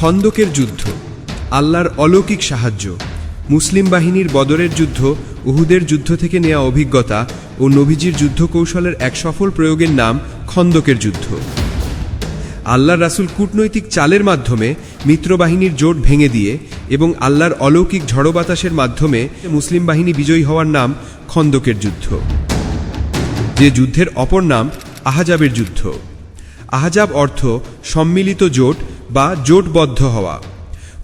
খন্দকের যুদ্ধ, আল্লাহর অলৌকিক সাহায্য, মুসলিম বাহিনীর বদরের যুদ্ধ, উহুদের যুদ্ধ থেকে নেওয়া অভিজ্ঞতা ও নবীজির যুদ্ধ কৌশলের এক সফল প্রয়োগের নাম খন্দকের যুদ্ধ। আল্লাহ রাসুল কূটনৈতিক চালের মাধ্যমে মিত্রবাহিনীর জোট ভেঙে দিয়ে এবং আল্লাহর অলৌকিক ঝড়ো বাতাসের মাধ্যমে মুসলিম বাহিনী বিজয়ী হওয়ার নাম খন্দকের যুদ্ধ। যে যুদ্ধের অপর নাম আহাজাবের যুদ্ধ। আহাজাব অর্থ সম্মিলিত জোট বা জোটবদ্ধ হওয়া।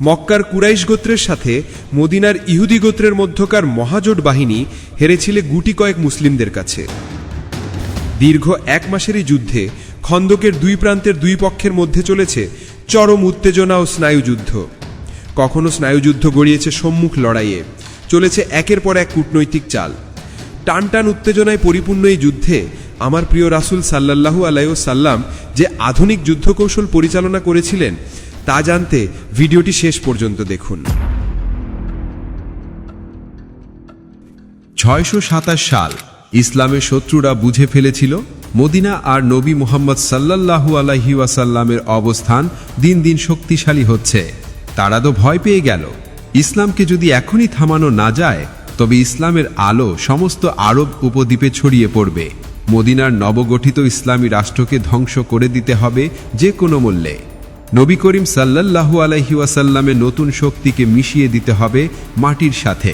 মক্কার কুরাইশ গোত্রের সাথে মদিনার ইহুদি গোত্রের মধ্যকার মহাজোট বাহিনী হেরেছিলে গুটি কয়েক মুসলিমদের কাছে। দীর্ঘ এক মাসেরই যুদ্ধে খন্দকের দুই প্রান্তের দুই পক্ষের মধ্যে চলেছে চরম উত্তেজনা ও স্নায়ুযুদ্ধ। কখনো স্নায়ুযুদ্ধ গড়িয়েছে সম্মুখ লড়াইয়ে, চলেছে একের পর এক কূটনৈতিক চাল। টান টান উত্তেজনায় পরিপূর্ণ এই যুদ্ধে আমার প্রিয় রাসুল সাল্লাল্লাহু আলাইহ সাল্লাম যে আধুনিক যুদ্ধ কৌশল পরিচালনা করেছিলেন, তা জানতে ভিডিওটি শেষ পর্যন্ত দেখুন। ছয়শো সাতাশ সাল ইসলামের শত্রুরা বুঝে ফেলেছিল মদিনা আর নবী মোহাম্মদ সাল্লাল্লাহু আলাইহি ওয়াসাল্লামের অবস্থান দিন দিন শক্তিশালী হচ্ছে। তারা তো ভয় পেয়ে গেল। ইসলামকে যদি এখনই থামানো না যায়, তবে ইসলামের আলো সমস্ত আরব উপদ্বীপে ছড়িয়ে পড়বে। মদিনার নবগঠিত ইসলামী রাষ্ট্রকে ধ্বংস করে দিতে হবে যে কোনো মূল্যে। নবী করিম সাল্লাল্লাহু আলাইহি নতুন শক্তিকে মিশিয়ে দিতে হবে মাটির সাথে।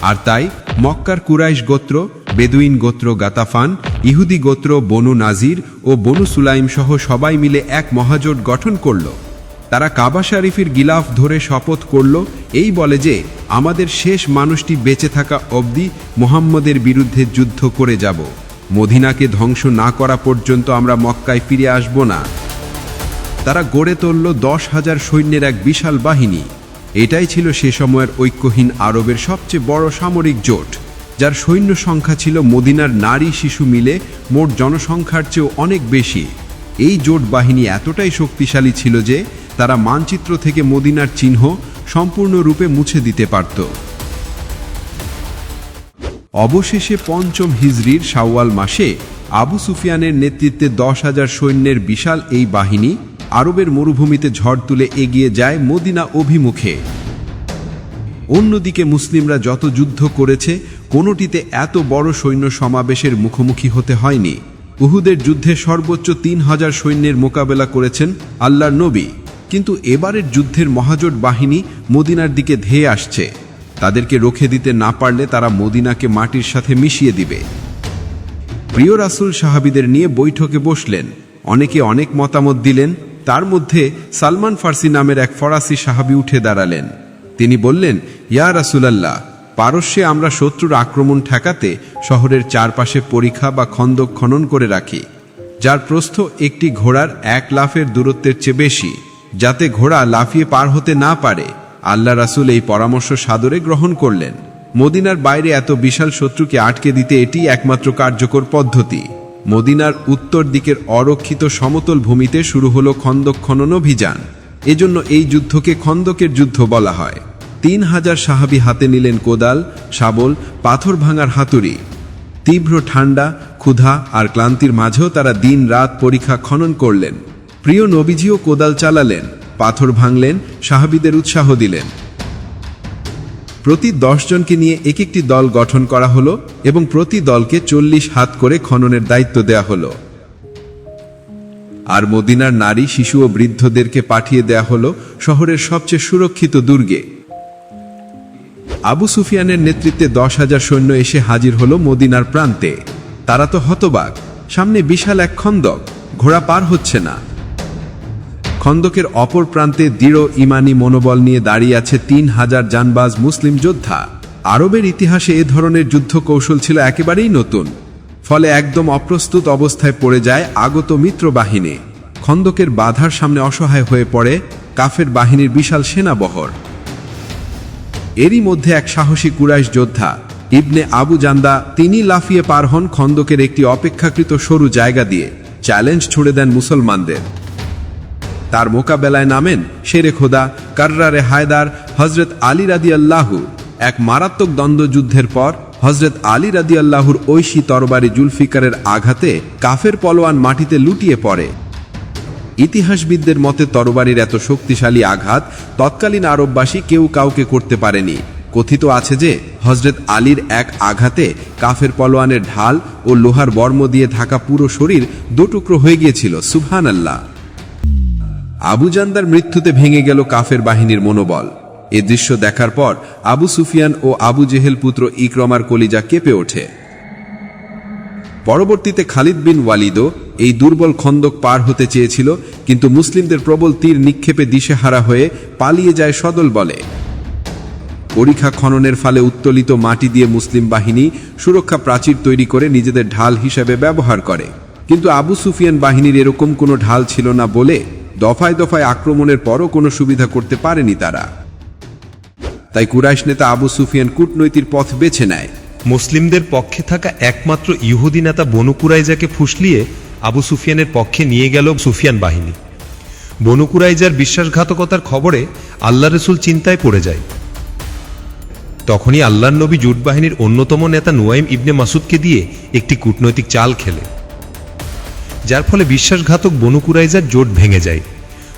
আর তাই মক্কার কুরাইশ গোত্র, বেদুইন গোত্র গাতাফান, ইহুদি গোত্র বনু নাজির ও বনু সুলাইম সহ সবাই মিলে এক মহাজোট গঠন করল। তারা কাবা শরীফের গিলাফ ধরে শপথ করল, এই বলে যে, আমাদের শেষ মানুষটি বেঁচে থাকা অবধি মোহাম্মদের বিরুদ্ধে যুদ্ধ করে যাব। মদিনাকে ধ্বংস না করা পর্যন্ত আমরা মক্কায় ফিরে আসব না। তারা গড়ে তুলল দশ হাজার সৈন্যের এক বিশাল বাহিনী। এটাই ছিল সে সময়ের ঐক্যহীন আরবের সবচেয়ে বড় সামরিক জোট, যার সৈন্য সংখ্যা ছিল মদিনার নারী শিশু মিলে মোট জনসংখ্যার চেয়েও অনেক বেশি। এই জোট বাহিনী এতটাই শক্তিশালী ছিল যে তারা মানচিত্র থেকে মদিনার চিহ্ন সম্পূর্ণরূপে মুছে দিতে পারত। অবশেষে পঞ্চম হিজরির শাওয়াল মাসে আবু সুফিয়ানের নেতৃত্বে দশ হাজার সৈন্যের বিশাল এই বাহিনী আরবের মরুভূমিতে ঝড় তুলে এগিয়ে যায় মদিনা অভিমুখে। অন্যদিকে মুসলিমরা যত যুদ্ধ করেছে, কোনোটিতে এত বড় সৈন্য সমাবেশের মুখোমুখি হতে হয়নি। উহুদের যুদ্ধে সর্বোচ্চ তিন হাজার সৈন্যের মোকাবেলা করেছেন আল্লাহর নবী। কিন্তু এবারের যুদ্ধের মহাজোট বাহিনী মদিনার দিকে ধেয়ে আসছে। তাদেরকে রোখে দিতে না পারলে তারা মদিনাকে মাটির সাথে মিশিয়ে দিবে। প্রিয় রাসুল সাহাবিদের নিয়ে বৈঠকে বসলেন। অনেকে অনেক মতামত দিলেন। তার মধ্যে সালমান ফার্সি নামের এক ফরাসি সাহাবি উঠে দাঁড়ালেন। তিনি বললেন, ইয়া রাসুলাল্লাহ, পারস্যে আমরা শত্রুর আক্রমণ ঠেকাতে শহরের চারপাশে পরীক্ষা বা খন্দক খনন করে রাখি, যার প্রস্থ একটি ঘোড়ার এক লাফের দূরত্বের চেয়ে বেশি, যাতে ঘোড়া লাফিয়ে পার হতে না পারে। আল্লাহ রাসুল এই পরামর্শ সাদরে গ্রহণ করলেন। মদিনার বাইরে এত বিশাল শত্রুকে আটকে দিতে এটি একমাত্র কার্যকর পদ্ধতি। মদিনার উত্তর দিকের অরক্ষিত সমতল ভূমিতে শুরু হলো খন্দক খনন অভিযান। এজন্য এই যুদ্ধকে খন্দকের যুদ্ধ বলা হয়। তিন হাজার সাহাবি হাতে নিলেন কোদাল, শাবল, পাথর ভাঙার হাতুড়ি। তীব্র ঠান্ডা ক্ষুধা আর ক্লান্তির মাঝেও তারা দিন রাত পরীক্ষা খনন করলেন। প্রিয় নবীজিও কোদাল চালালেন। পাথর ভাঙলেন, সাহাবিদের উৎসাহ দিলেন। প্রতি জনকে নিয়ে এক একটি দল গঠন করা হলো এবং প্রতি দলকে চল্লিশ হাত করে খননের দায়িত্ব দেয়া হলো। আর মদিনার নারী, শিশু ও বৃদ্ধদেরকে পাঠিয়ে দেয়া হলো শহরের সবচেয়ে সুরক্ষিত দুর্গে। আবু সুফিয়ানের নেতৃত্বে দশ হাজার সৈন্য এসে হাজির হলো মদিনার প্রান্তে। তারা তো হতবাক, সামনে বিশাল এক খন্দক, ঘোড়া পার হচ্ছে না। খন্দকের অপর প্রান্তে দৃঢ় ইমানি মনোবল নিয়ে দাঁড়িয়ে আছে তিন হাজার জানবাজ মুসলিম যোদ্ধা। আরবের ইতিহাসে এ ধরনের যুদ্ধ কৌশল ছিল একেবারেই নতুন। ফলে একদম অপ্রস্তুত অবস্থায় পড়ে যায় আগত মিত্র বাহিনী খন্দকের বাধার সামনে অসহায় হয়ে পড়ে কাফের বাহিনীর বিশাল সেনাবহর এরই মধ্যে এক সাহসী কুরাইশ যোদ্ধা, ইবনে আবু জান্দা, তিনি লাফিয়ে পার হন খন্দকের একটি অপেক্ষাকৃত সরু জায়গা দিয়ে। চ্যালেঞ্জ ছুড়ে দেন মুসলমানদের। তার মোকাবেলায় নামেন শেরে খোদা কার্রারে হায়দার হজরত আলী রাদি এক মারাত্মক দ্বন্দ্বযুদ্ধের পর হজরত আলী রাদি আল্লাহুর ঐশী তরবারি জুলফিকারের আঘাতে কাফের পলোয়ান মাটিতে লুটিয়ে পড়ে। ইতিহাসবিদদের মতে তরবারির এত শক্তিশালী আঘাত তৎকালীন আরববাসী কেউ কাউকে করতে পারেনি। কথিত আছে যে হজরত আলীর এক আঘাতে কাফের পলোয়ানের ঢাল ও লোহার বর্ম দিয়ে থাকা পুরো শরীর দুটুকরো হয়ে গিয়েছিল সুবহান আল্লাহ আবু জান্দার মৃত্যুতে ভেঙে গেল কাফের বাহিনীর মনোবল। এ দৃশ্য দেখার পর আবু সুফিয়ান ও আবু জেহেল পুত্র ইক্রমার কলিজা কেঁপে ওঠে। পরবর্তীতে খালিদ বিন ওয়ালিদও এই দুর্বল খন্দক পার হতে চেয়েছিল, কিন্তু মুসলিমদের প্রবল তীর নিক্ষেপে দিশেহারা হয়ে পালিয়ে যায় সদল বলে। পরীক্ষা খননের ফলে উত্তোলিত মাটি দিয়ে মুসলিম বাহিনী সুরক্ষা প্রাচীর তৈরি করে নিজেদের ঢাল হিসেবে ব্যবহার করে। কিন্তু আবু সুফিয়ান বাহিনীর এরকম কোনো ঢাল ছিল না বলে দফায় দফায় আক্রমণের পরও কোনো সুবিধা করতে পারেনি তারা। তাই কুরাইশ নেতা আবু সুফিয়ান কূটনৈতিক পথ বেছে নেয়। মুসলিমদের পক্ষে থাকা একমাত্র ইহুদি নেতা বনু কুরাইজাকে ফুসলিয়ে আবু সুফিয়ানের পক্ষে নিয়ে গেল সুফিয়ান বাহিনী। বনু কুরাইজার বিশ্বাসঘাতকতার খবরে আল্লাহ রসুল চিন্তায় পড়ে যায়। তখনই আল্লাহর নবী জুট বাহিনীর অন্যতম নেতা নুয়াইম ইবনে মাসুদকে দিয়ে একটি কূটনৈতিক চাল খেলে। যার ফলে বিশ্বাসঘাতক বনু কুরাইজার জোট ভেঙে যায়।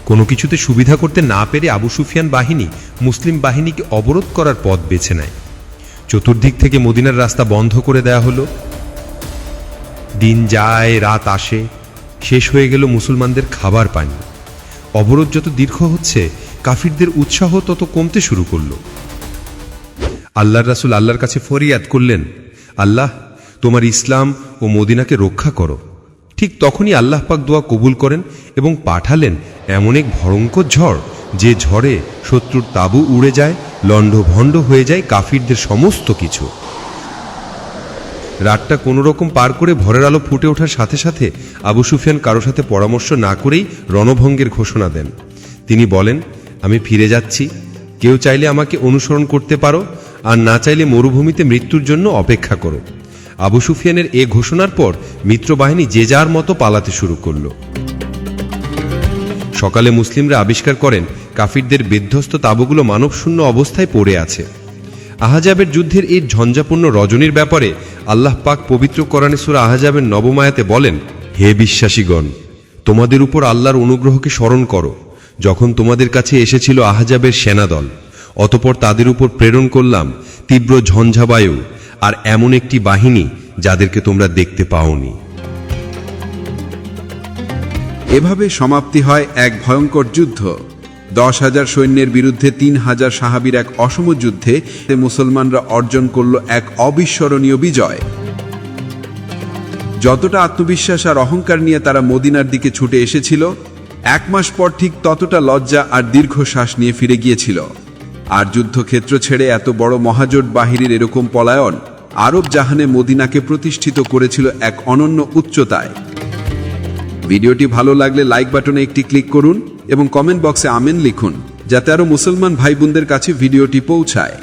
কোনো কিছুতে সুবিধা করতে না পেরে আবু সুফিয়ান বাহিনী মুসলিম বাহিনীকে অবরোধ করার পথ বেছে নেয়। চতুর্দিক থেকে মদিনার রাস্তা বন্ধ করে দেয়া হলো। দিন যায়, রাত আসে, শেষ হয়ে গেল মুসলমানদের খাবার পানি। অবরোধ যত দীর্ঘ হচ্ছে, কাফিরদের উৎসাহ তত কমতে শুরু করল। আল্লাহর রাসুল আল্লাহর কাছে ফরিয়াদ করলেন, আল্লাহ, তোমার ইসলাম ও মদিনাকে রক্ষা করো। ঠিক তখনই আল্লাহ পাক দোয়া কবুল করেন এবং পাঠালেন এমন এক ভয়ঙ্কর ঝড় যে ঝড়ে শত্রুর তাবু উড়ে যায়, লণ্ডভণ্ড হয়ে যায় কাফিরদের সমস্ত কিছু। রাতটা কোনো রকম পার করে ভরের আলো ফুটে ওঠার সাথে সাথে আবু সুফিয়ান কারও সাথে পরামর্শ না করেই রণভঙ্গের ঘোষণা দেন। তিনি বলেন, আমি ফিরে যাচ্ছি। কেউ চাইলে আমাকে অনুসরণ করতে পারো, আর না চাইলে মরুভূমিতে মৃত্যুর জন্য অপেক্ষা করো। আবু সুফিয়ানের এ ঘোষণার পর মিত্রবাহিনী যে যার মতো পালাতে শুরু করল। সকালে মুসলিমরা আবিষ্কার করেন, কাফিরদের বিধ্বস্ত তাবুগুলো মানবশূন্য অবস্থায় পড়ে আছে। আহাজাবের যুদ্ধের এই ঝঞ্ঝাপূর্ণ রজনীর ব্যাপারে আল্লাহ পাক পবিত্র কোরআনে সূরা আহাজাবের নবমায়াতে বলেন, হে বিশ্বাসীগণ, তোমাদের উপর আল্লাহর অনুগ্রহকে স্মরণ করো, যখন তোমাদের কাছে এসেছিল আহাজাবের সেনাদল, অতপর তাদের উপর প্রেরণ করলাম তীব্র ঝঞ্ঝাবায়ু আর এমন একটি বাহিনী যাদেরকে তোমরা দেখতে পাওনি। এভাবে সমাপ্তি হয় এক ভয়ঙ্কর যুদ্ধ। দশ হাজার সৈন্যের বিরুদ্ধে তিন হাজার সাহাবির এক অসম যুদ্ধে মুসলমানরা অর্জন করল এক অবিস্মরণীয় বিজয়। যতটা আত্মবিশ্বাস আর অহংকার নিয়ে তারা মদিনার দিকে ছুটে এসেছিল, এক মাস পর ঠিক ততটা লজ্জা আর দীর্ঘশ্বাস নিয়ে ফিরে গিয়েছিল। আর যুদ্ধক্ষেত্র ছেড়ে এত বড় মহাজোট বাহিনীর এরকম পলায়ন আরব জাহানে মদিনাকে প্রতিষ্ঠিত করেছিল এক অনন্য উচ্চতায়। ভিডিওটি ভালো লাগলে লাইক বাটনে একটি ক্লিক করুন এবং কমেন্ট বক্সে আমেন লিখুন, যাতে আরও মুসলমান ভাই বোনদের কাছে ভিডিওটি পৌঁছায়।